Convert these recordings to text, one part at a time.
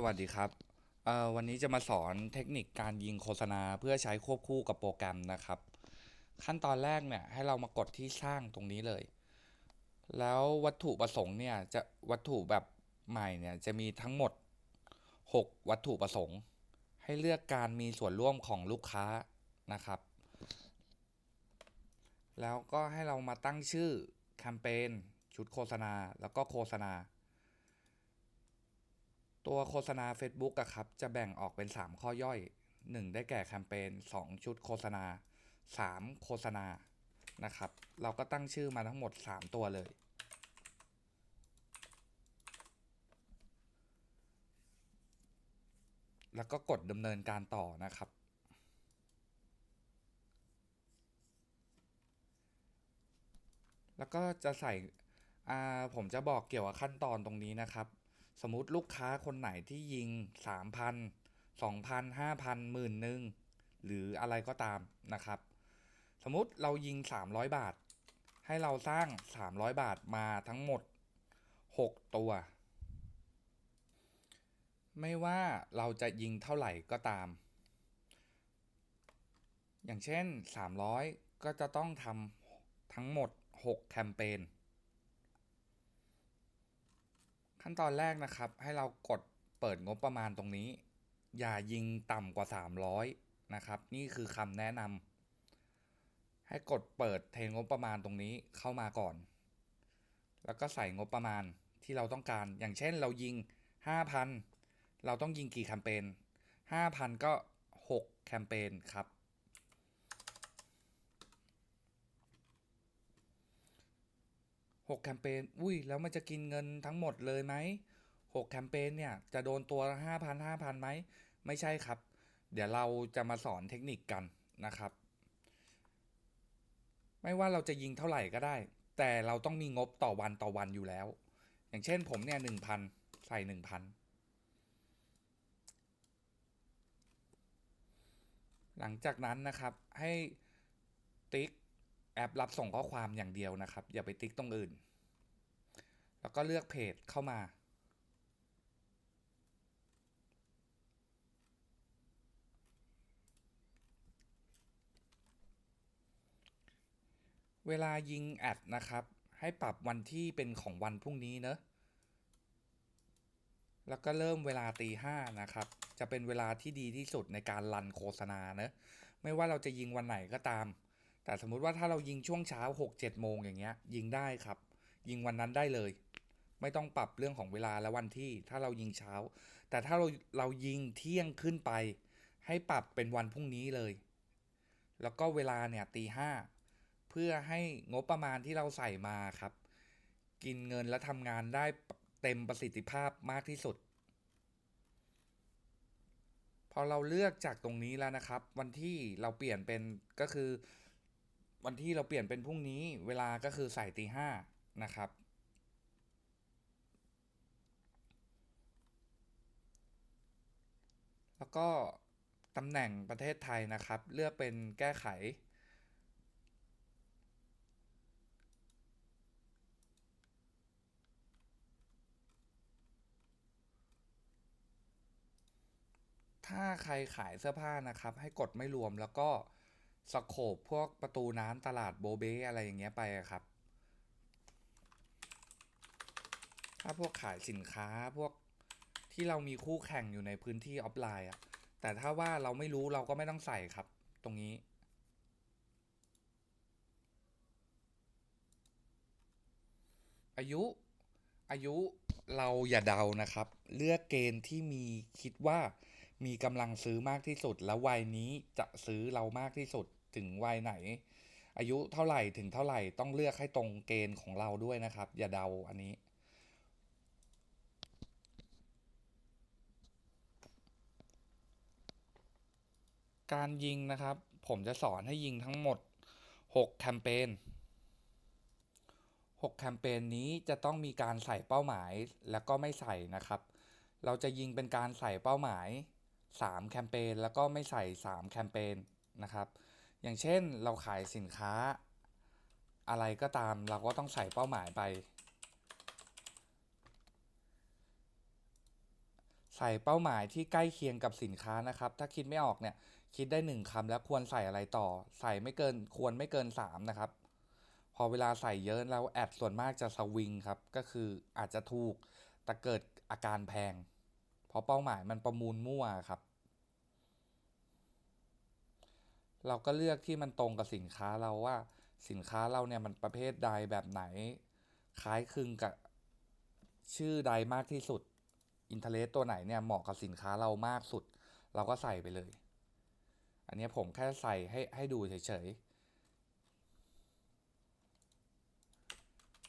สวัสดีครับวันนี้จะมาสอนเทคนิคการยิงโฆษณาเพื่อใช้ควบคู่กับโปรแกรมนะครับ ขั้นตอนแรกเนี่ยให้เรามากดที่สร้างตรงนี้เลย แล้ววัตถุประสงค์เนี่ยจะวัตถุแบบใหม่เนี่ยจะมีทั้งหมด 6 วัตถุประสงค์ ให้เลือกการมีส่วนร่วมของลูกค้านะครับ แล้วก็ให้เรามาตั้งชื่อแคมเปญชุดโฆษณาแล้วก็โฆษณา ตัวโฆษณา Facebook อะครับ จะแบ่งออกเป็น 3 ข้อย่อย 1 ได้แก่แคมเปญ2 ชุดโฆษณา 3 โฆษณานะครับ เราก็ตั้งชื่อมาทั้งหมด 3 ตัวเลย แล้วก็กดดำเนินการต่อนะครับ แล้วก็จะใส่ผมจะบอกเกี่ยวกับขั้นตอนตรงนี้นะครับ สมมติลูกค้าคนไหนที่ยิง 3,000 2,000 5,000หมื่นหนึ่งหรืออะไรก็ตามนะครับ สมมติเรายิง 300 บาท ให้เราสร้าง 300 บาทมาทั้งหมด 6 ตัว ไม่ว่าเราจะยิงเท่าไหร่ก็ตาม อย่างเช่น 300 ก็จะต้องทำทั้งหมด 6 แคมเปญ ขั้นตอนแรกนะครับ ให้เรากดเปิดงบประมาณตรงนี้ อย่ายิงต่ำกว่า 300 นะครับ นี่คือคำแนะนำให้กดเปิดเทงบประมาณตรงนี้เข้ามาก่อน แล้วก็ใส่งบประมาณที่เราต้องการ อย่างเช่นเรายิง 5,000 เราต้องยิงกี่แคมเปญ5,000 ก็ 6 แคมเปญครับ หกแคมเปญอุ้ยแล้วมันจะกินเงินทั้งหมดเลยไหมหกแคมเปญเนี่ยจะโดนตัวห้าพันห้าพันไหมไม่ใช่ครับ เดี๋ยวเราจะมาสอนเทคนิคกันนะครับ ไม่ว่าเราจะยิงเท่าไหร่ก็ได้ แต่เราต้องมีงบต่อวันต่อวันอยู่แล้ว อย่างเช่นผมเนี่ยหนึ่งพันใส่หนึ่งพันหลังจากนั้นนะครับให้ติ๊ก แอปรับส่งข้อความอย่างเดียวนะครับ อย่าไปติ๊กตรงอื่น แล้วก็เลือกเพจเข้ามา เวลายิงแอดนะครับ ให้ปรับวันที่เป็นของวันพรุ่งนี้เนอะแล้วก็เริ่มเวลาตีห้านะครับ จะเป็นเวลาที่ดีที่สุดในการรันโฆษณาเนอะไม่ว่าเราจะยิงวันไหนก็ตาม แต่สมมุติว่าถ้าเรายิงช่วงเช้า 6 7 โมงอย่างเงี้ย ยิงได้ครับ ยิงวันนั้นได้เลย ไม่ต้องปรับเรื่องของเวลาและวันที่ถ้าเรายิงเช้า แต่ถ้าเราเรายิงเที่ยงขึ้นไป ให้ปรับเป็นวันพรุ่งนี้เลย แล้วก็เวลาเนี่ยตีห้าเพื่อให้งบประมาณที่เราใส่มาครับ กินเงินและทำงานได้เต็มประสิทธิภาพมากที่สุด พอเราเลือกจากตรงนี้แล้วนะครับ วันที่เราเปลี่ยนเป็นก็คือ วันที่เราเปลี่ยนเป็นพรุ่งนี้เวลาก็คือใส่ตีห้านะครับ แล้วก็ตำแหน่งประเทศไทยนะครับ เลือกเป็นแก้ไข ถ้าใครขายเสื้อผ้านะครับ ให้กดไม่รวมแล้วก็ สโคบพวกประตูน้ำตลาดโบเบ้อะไรอย่างเงี้ยไปครับ ถ้าพวกขายสินค้าพวกที่เรามีคู่แข่งอยู่ในพื้นที่ออฟไลน์อะแต่ถ้าว่าเราไม่รู้เราก็ไม่ต้องใส่ครับ ตรงนี้ อายุอายุเราอย่าเดานะครับ เลือกเกณฑ์ที่มีคิดว่ามีกำลังซื้อมากที่สุด แล้ววัยนี้จะซื้อเรามากที่สุด ถึงวัยไหน อายุเท่าไหร่ถึงเท่าไหร่ต้องเลือกให้ตรงเกณฑ์ของเราด้วยนะครับ อย่าเดาอันนี้ การยิงนะครับ ผมจะสอนให้ยิงทั้งหมด 6 แคมเปญ6แคมเปญนี้จะต้องมีการใส่เป้าหมายแล้วก็ไม่ใส่นะครับ เราจะยิงเป็นการใส่เป้าหมาย 3 แคมเปญแล้วก็ไม่ใส่ 3 แคมเปญนะครับ อย่างเช่นเราขายสินค้า อะไรก็ตามเราก็ต้องใส่เป้าหมายไป ใส่เป้าหมายที่ใกล้เคียงกับสินค้านะครับ ถ้าคิดไม่ออกเนี่ยคิดได้หนึ่งคำแล้วควรใส่อะไรต่อ ใส่ไม่เกินควรไม่เกินสามนะครับ พอเวลาใส่เยอะแล้วแอดส่วนมากจะสวิงครับก็คืออาจจะถูกแต่เกิดอาการแพง เพราะเป้าหมายมันประมูลมั่วครับ เราก็เลือกที่มันตรงกับสินค้าเราว่า สินค้าเราเนี่ยมันประเภทใดแบบไหน คล้ายคลึงกับชื่อใดมากที่สุดอินเทอร์เน็ตตัวไหนเนี่ยเหมาะกับสินค้าเรามากสุด เราก็ใส่ไปเลย อันนี้ผมแค่ใส่ให้ให้ดูเฉยๆ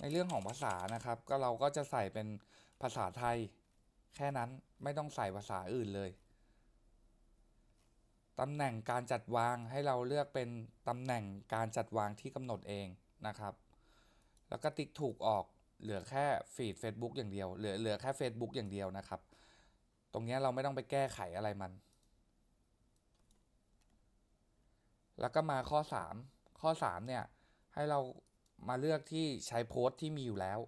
ในเรื่องของภาษานะครับ ก็เราก็จะใส่เป็นภาษาไทย แค่นั้นไม่ต้องใส่ภาษาอื่นเลย ตำแหน่งการจัดวางให้เราเลือกเป็นตำแหน่งการจัดวางที่กำหนดเองนะครับ แล้วก็ติ๊กถูกออกเหลือแค่ฟีด Facebook อย่างเดียวเหลือเหลือแค่ Facebook อย่างเดียวนะครับ ตรงนี้เราไม่ต้องไปแก้ไขอะไรมัน แล้วก็มาข้อ 3 ข้อ 3 เนี่ย ให้เรามาเลือกที่ใช้โพสต์ที่มีอยู่แล้ว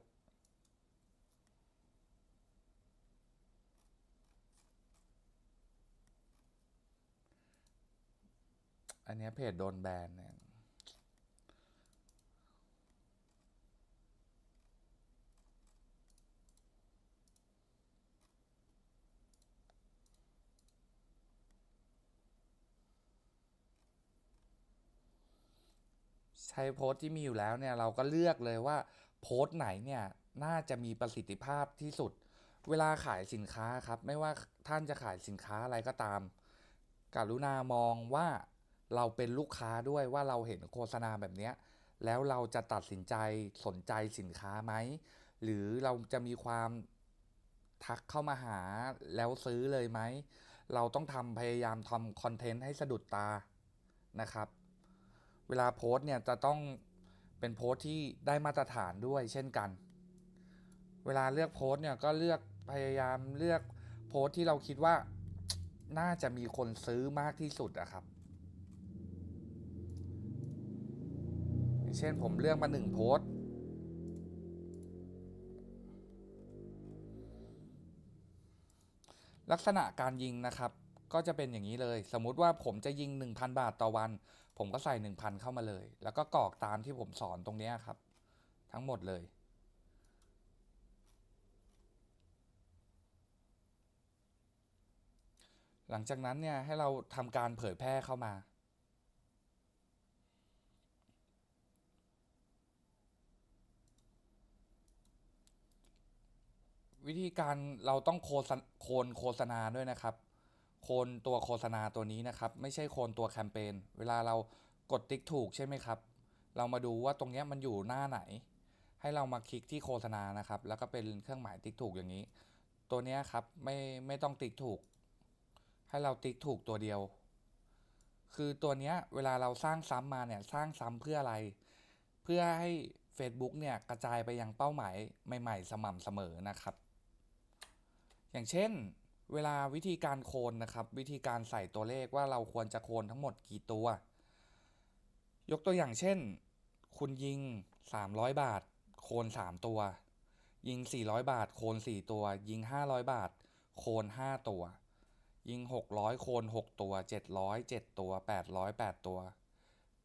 อันนี้เพจโดนแบนเนี่ยใช้โพสต์ที่มีอยู่แล้วเนี่ยเราก็เลือกเลยว่าโพสต์ไหนเนี่ยน่าจะมีประสิทธิภาพที่สุด เวลาขายสินค้าครับ ไม่ว่าท่านจะขายสินค้าอะไรก็ตามกรุณามองว่า เราเป็นลูกค้าด้วยว่าเราเห็นโฆษณาแบบนี้แล้วเราจะตัดสินใจสนใจสินค้าไหม หรือเราจะมีความทักเข้ามาหาแล้วซื้อเลยไหม เราต้องทำพยายามทำคอนเทนต์ให้สะดุดตานะครับ เวลาโพสต์เนี่ยจะต้องเป็นโพสต์ที่ได้มาตรฐานด้วยเช่นกัน เวลาเลือกโพสต์เนี่ยก็เลือกพยายามเลือกโพสต์ที่เราคิดว่าน่าจะมีคนซื้อมากที่สุดอะครับอย่าง เช่นผมเลือกมาหนึ่งโพสต์ลักษณะการยิงนะครับ ก็จะเป็นอย่างนี้เลย สมมุติว่าผมจะยิง 1,000 บาทต่อวัน ผมก็ใส่ 1,000 เข้ามาเลย แล้วก็กรอกตามที่ผมสอนตรงนี้ครับ ทั้งหมดเลยหลังจากนั้นเนี่ยให้เราทำการเผยแพร่เข้ามา วิธีการเราต้องโฆษณโคนโฆษณาด้วยนะครับ โคนตัวโฆษณาตัวนี้นะครับ ไม่ใช่โคนตัวแคมเปญเวลาเรากดติ๊กถูกใช่ไหมครับ เรามาดูว่าตรงนี้มันอยู่หน้าไหน ให้เรามาคลิกที่โฆษณานะครับ แล้วก็เป็นเครื่องหมายติ๊กถูกอย่างนี้ ตัวนี้ครับไม่ไม่ต้องติ๊กถูก ให้เราติ๊กถูกตัวเดียว คือตัวนี้เวลาเราสร้างซ้ำมาเนี่ยสร้างซ้ำเพื่ออะไร เพื่อให้ Facebook เนี่ยกระจายไปยังเป้าหมายใหม่ ๆ สม่ำเสมอนะครับ อย่างเช่น เวลาวิธีการโคนนะครับ วิธีการใส่ตัวเลขว่าเราควรจะโคนทั้งหมดกี่ตัว ยกตัวอย่างเช่น คุณยิง 300 บาท โคน 3 ตัว ยิง 400 บาท โคน 4 ตัว ยิง 500 บาท โคน 5 ตัว ยิง 600 โคน 6 ตัว 700 7 ตัว 800 8 ตัว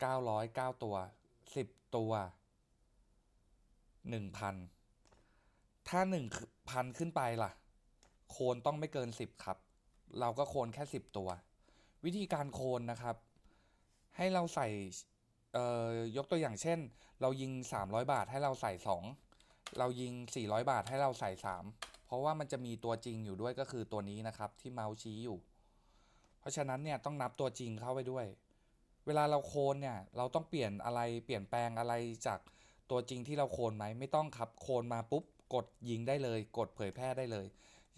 900 9 ตัว 10 ตัว 1,000 ถ้า 1,000 ขึ้นไปล่ะ โคนต้องไม่เกิน 10 ครับ เราก็โคนแค่ 10 ตัว วิธีการโคนนะครับ ให้เราใส่เอ่อยกตัวอย่างเช่น เรายิง 300 บาทให้เราใส่ 2 เรายิง 400 บาทให้เราใส่ 3 เพราะว่ามันจะมีตัวจริงอยู่ด้วยก็คือตัวนี้นะครับที่เมาส์ชี้อยู่ เพราะฉะนั้นเนี่ยต้องนับตัวจริงเข้าไปด้วย เวลาเราโคนเนี่ยเราต้องเปลี่ยนอะไรเปลี่ยนแปลงอะไรจากตัวจริงที่เราโคนไหมไม่ต้องครับโคนมาปุ๊บกดยิงได้เลย กดเผยแพร่ได้เลย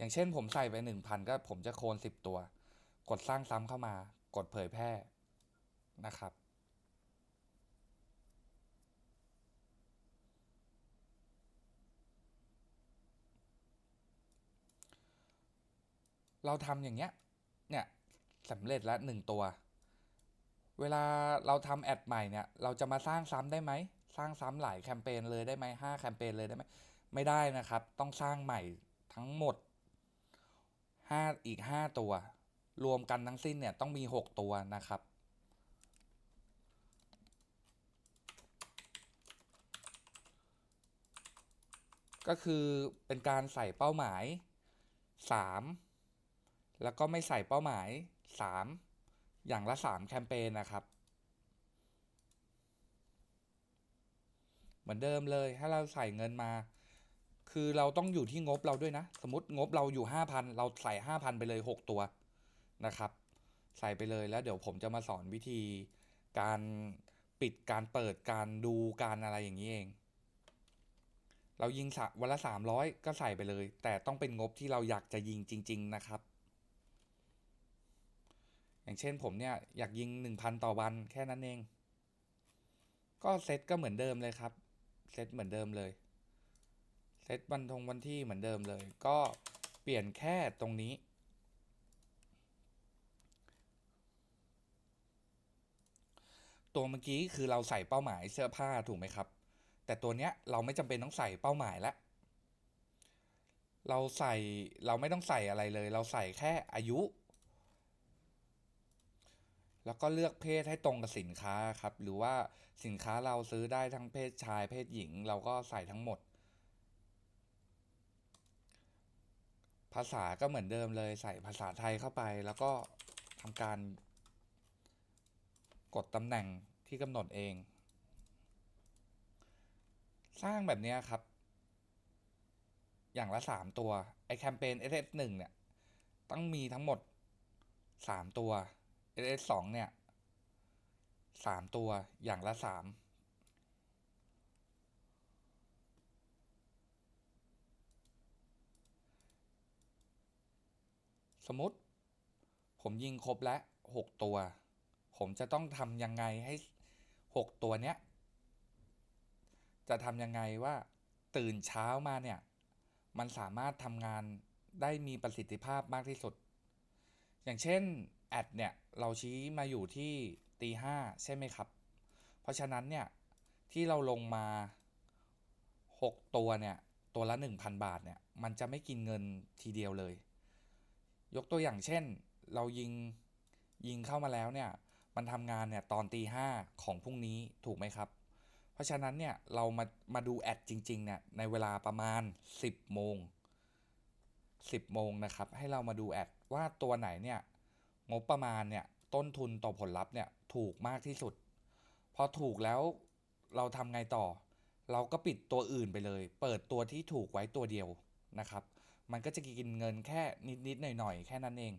อย่างเช่นผมใส่ไป 1,000 ก็ผมจะโคน10 ตัว กดสร้างซ้ำเข้ามา กดเผยแพร่นะครับ เราทำอย่างเงี้ย เนี่ยสำเร็จล้วหนึ่งตัว เวลาเราทำแอดใหม่เนี่ย เราจะมาสร้างซ้ำได้ไหม สร้างซ้ำหลายแคมเปญเลยได้ไหมห้าแคมเปญเลยได้ไหม ไม่ได้นะครับ ต้องสร้างใหม่ทั้งหมด ห้าอีกห้าตัว รวมกันทั้งสิ้นเนี่ยต้องมีหกตัวนะครับ ก็คือเป็นการใส่เป้าหมายสามแล้วก็ไม่ใส่เป้าหมายสามอย่างละสามแคมเปญนะครับ เหมือนเดิมเลยถ้เราใส่เงินมา คือเราต้องอยู่ที่งบเราด้วยนะ สมมติงบเราอยู่ห้าพันเราใส่ห้าพันไปเลยหกตัวนะครับ ใส่ไปเลยแล้วเดี๋ยวผมจะมาสอนวิธี การปิดการเปิดการดูการอะไรอย่างนี้เอง เรายิงสะวันละสามร้อยก็ใส่ไปเลย แต่ต้องเป็นงบที่เราอยากจะยิงจริง ๆ นะครับ อย่างเช่นผมเนี่ยอยากยิงหนึ่งพันต่อวันแค่นั้นเอง ก็เซตก็เหมือนเดิมเลยครับ เซตเหมือนเดิมเลย ซตวันทงวันที่เหมือนเดิมเลย ก็เปลี่ยนแค่ตรงนี้ ตัวเมื่อกี้คือเราใส่เป้าหมายเสื้อผ้าถูกไหมครับ แต่ตัวเนี้ยเราไม่จำเป็นต้องใส่เป้าหมายแล้วเราใส่เราไม่ต้องใส่อะไรเลย เราใส่แค่อายุ แล้วก็เลือกเพศให้ตรงกับสินค้าครับ หรือว่าสินค้าเราซื้อได้ทั้งเพศชายเพศหญิง เราก็ใส่ทั้งหมด ภาษาก็เหมือนเดิมเลยใส่ภาษาไทยเข้าไป แล้วก็ทำการ กดตำแหน่งที่กำหนดเอง สร้างแบบนี้ครับ อย่างละ 3 ตัว ไอแคมเปญ SS1 เนี่ย ต้องมีทั้งหมด 3 ตัว SS2 เนี่ย 3 ตัวอย่างละ 3 มสมมติ ผมยิงครบแล้วหกตัว ผมจะต้องทำยังไงให้หกตัวเนี้ย จะทำยังไงว่าตื่นเช้ามาเนี่ย มันสามารถทำงานได้มีประสิทธิภาพมากที่สุด อย่างเช่นแอดเนี่ย เราชี้มาอยู่ที่ตีห้าใช่ไหมครับ เพราะฉะนั้นเนี่ย ที่เราลงมา 6 ตัวเนี่ย ตัวละ 1,000 บาทเนี่ย มันจะไม่กินเงินทีเดียวเลย ยกตัวอย่างเช่น เรายิงยิงเข้ามาแล้วเนี่ยมันทำงานเนี่ยตอนตีห้าของพรุ่งนี้ถูกไหมครับ เพราะฉะนั้นเนี่ยเรามามาดูแอดจริงๆเนี่ยในเวลาประมาณ 10โมง10โมงนะครับ ให้เรามาดูแอดว่าตัวไหนเนี่ยงบประมาณเนี่ยต้นทุนต่อผลลัพธ์เนี่ยถูกมากที่สุด พอถูกแล้วเราทำไงต่อ เราก็ปิดตัวอื่นไปเลย เปิดตัวที่ถูกไว้ตัวเดียวนะครับ มันก็จะกินเงินแค่นิดๆหน่อยๆ แค่นั้นเอง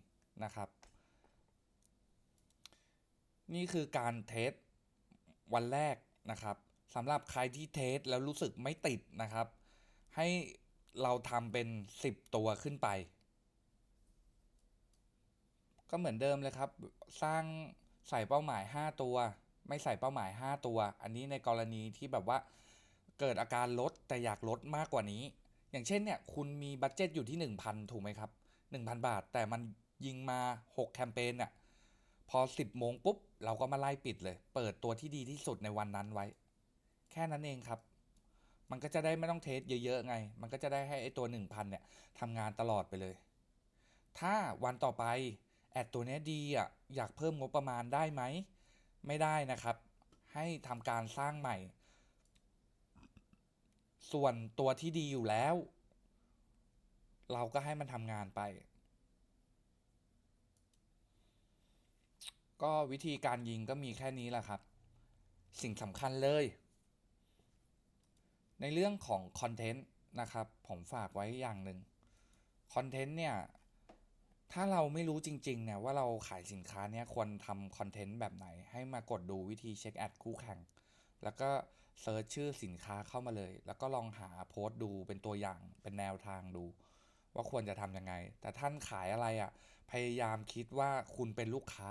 นะครับ นี่คือการเทสวันแรกนะครับสำหรับใครที่เทสแล้วรู้สึกไม่ติดนะครับ ให้เราทำเป็น 10 ตัวขึ้นไป ก็เหมือนเดิมเลยครับ สร้างใส่เป้าหมาย 5 ตัว ไม่ใส่เป้าหมาย 5 ตัว อันนี้ในกรณีที่แบบว่าเกิดอาการลดแต่อยากลดมากกว่านี้ อย่างเช่นเนี่ยคุณมีบัตเจ็ตอยู่ที่ 1,000 ถูกไหมครับ 1,000 บาท แต่มันยิงมา 6 แคมเปญเนี่ยพอ 10 โมงปุ๊บ เราก็มาไล่ปิดเลย เปิดตัวที่ดีที่สุดในวันนั้นไว้ แค่นั้นเองครับ มันก็จะได้ไม่ต้องเทสเยอะๆไง มันก็จะได้ให้ไอตัว 1,000 เนี่ยทำงานตลอดไปเลย ถ้าวันต่อไปแอดตัวเนี้ยดีอะอยากเพิ่มงบประมาณได้ไหม ไม่ได้นะครับ ให้ทำการสร้างใหม่ ส่วนตัวที่ดีอยู่แล้ว เราก็ให้มันทำงานไป ก็วิธีการยิงก็มีแค่นี้แหละครับ สิ่งสำคัญเลย ในเรื่องของคอนเทนต์นะครับ ผมฝากไว้อย่างหนึ่งคอนเทนต์เนี่ย ถ้าเราไม่รู้จริงๆเนี่ยว่าเราขายสินค้าเนี่ยควรทำคอนเทนต์แบบไหน ให้มากดดูวิธีเช็คแอดคู่แข่ง แล้วก็ เซิร์ชชื่อสินค้าเข้ามาเลย แล้วก็ลองหาโพสต์ดูเป็นตัวอย่างเป็นแนวทางดู ว่าควรจะทำยังไง แต่ท่านขายอะไรอะ่ะ พยายามคิดว่าคุณเป็นลูกค้า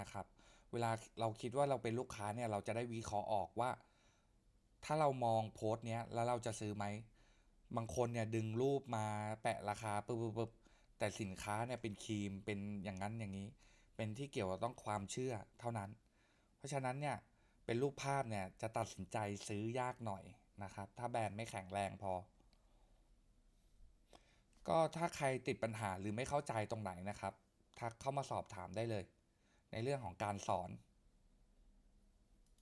นะครับ เวลาเราคิดว่าเราเป็นลูกค้าเนี่ยเราจะได้วิเคราะห์ออกว่า ถ้าเรามองโพสต์เนี้ยแล้วเราจะซื้อไหมบางคนเนี่ยดึงรูปมาแปะราคาปึ๊บปึ๊บปึ๊บแต่สินค้าเนี่ยเป็นครีมเป็นอย่างนั้นอย่างนี้ เป็นที่เกี่ยวกับต้องความเชื่อเท่านั้น เพราะฉะนั้นเนี่ย เป็นรูปภาพเนี่ยจะตัดสินใจซื้อยากหน่อยนะครับ ถ้าแบรนด์ไม่แข็งแรงพอ ก็ถ้าใครติดปัญหาหรือไม่เข้าใจตรงไหนนะครับ ทักเข้ามาสอบถามได้เลย ในเรื่องของการสอน